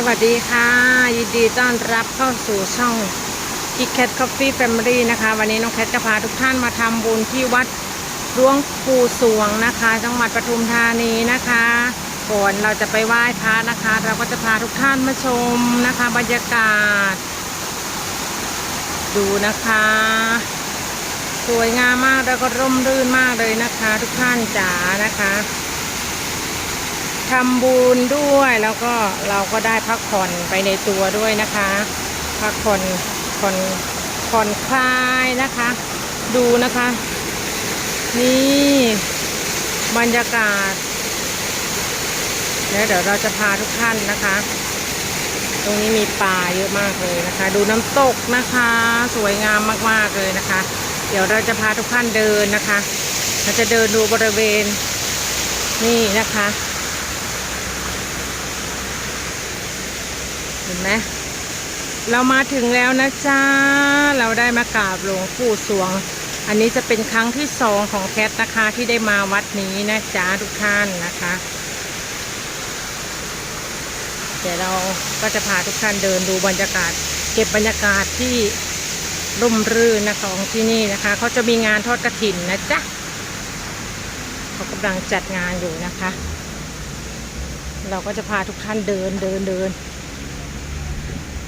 สวัสดีค่ะ ยินดีต้อนรับเข้าสู่ช่อง k i k Cat Coffee Family นะคะ วันนี้น้องแคทจะพาทุกท่านมาทำบุญที่วัดหลวงปู่สวงนะคะ จังหวัดปทุมธานีนะคะก่อนเราจะไปไหว้พระนะคะ เราก็จะพาทุกท่านมาชมนะคะ บรรยากาศ ดูนะคะ สวยงามมากแล้วก็ร่มรื่นมากเลยนะคะ ทุกท่านจ๋านะคะ ทำบุญด้วยแล้วก็เราก็ได้พักผ่อนไปในตัวด้วยนะคะ พักผ่อนผ่อนผ่อนคลายนะคะ ดูนะคะ นี่บรรยากาศแล้วเดี๋ยวเราจะพาทุกท่านนะคะ ตรงนี้มีป่าเยอะมากเลยนะคะ ดูน้ำตกนะคะ สวยงามมากๆเลยนะคะ เดี๋ยวเราจะพาทุกท่านเดินนะคะ เราจะเดินดูบริเวณนี่นะคะ เห็นไหมเรามาถึงแล้วนะจ๊ะ เราได้มากราบหลวงปู่สวง อันนี้จะเป็นครั้งที่สองของแคทนะคะที่ได้มาวัดนี้นะจ๊ะทุกท่านนะคะ เดี๋ยวเราก็จะพาทุกท่านเดินดูบรรยากาศ เก็บบรรยากาศที่ร่มรื่นนะคะของที่นี่นะคะเขาจะมีงานทอดกระถินนะจ๊ะเขากำลังจัดงานอยู่นะคะ เราก็จะพาทุกท่านเดินเดินเดิน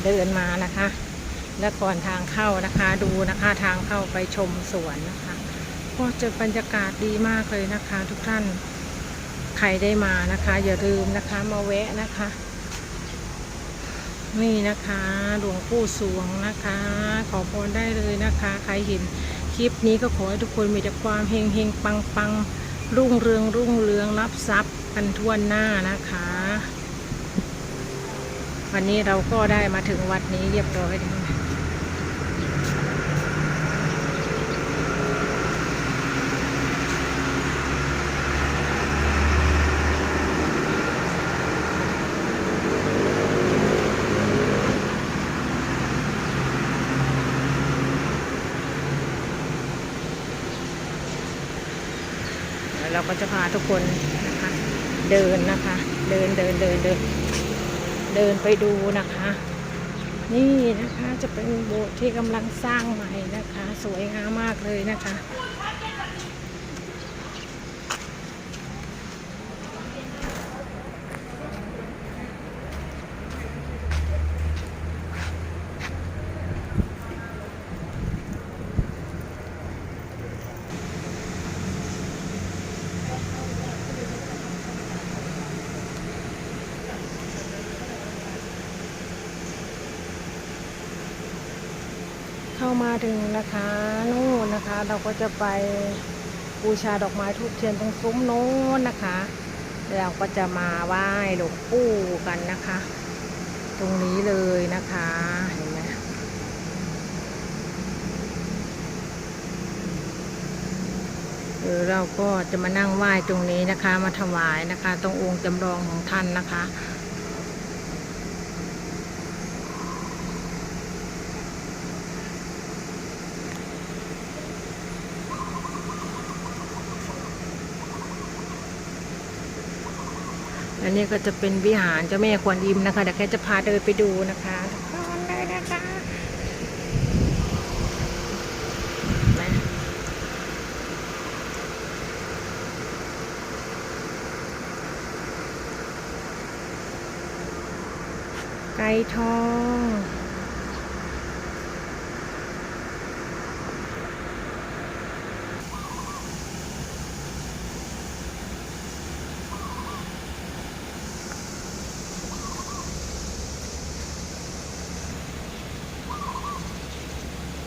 เดินมานะคะ และก่อนทางเข้านะคะดูนะคะทางเข้าไปชมสวนนะคะก็จะบรรยากาศดีมากเลยนะคะ ทุกท่านใครได้มานะคะ อย่าลืมนะคะมาแวะนะคะนี่นะคะหลวงปู่สวงนะคะ ขอพรได้เลยนะคะ ใครเห็นคลิปนี้ก็ขอให้ทุกคนมีแต่ความเฮงเฮงปังปังรุ่งเรืองรุ่งเรืองรับทรัพย์กันทั่วหน้านะคะ วันนี้เราก็ได้มาถึงวัดนี้เรียบร้อยแล้วเราก็จะพาทุกคนนะคะ เดินนะคะ เดินเดินเดินเดิน เดินไปดูนะคะ นี่นะคะจะเป็นโบสถ์ที่กำลังสร้างใหม่นะคะ สวยงามมากเลยนะคะ เข้ามาถึงนะคะนู่นนะคะ เราก็จะไปบูชาดอกไม้ทูบเทียนตรงซุ้มโน้นนะคะ เราก็จะมาไหว้หลวงปู่กันนะคะ ตรงนี้เลยนะคะเห็นไหมเออเราก็จะมานั่งไหว้ตรงนี้นะคะ มาถวายนะคะ ตรงองค์จำลองของท่านนะคะ อันนี้ก็จะเป็นวิหารเจ้าแม่ควนอิมนะคะเดี๋ยวแค่จะพาเดินไปดูนะคะทุกคนเลยนะคะไก่ทอง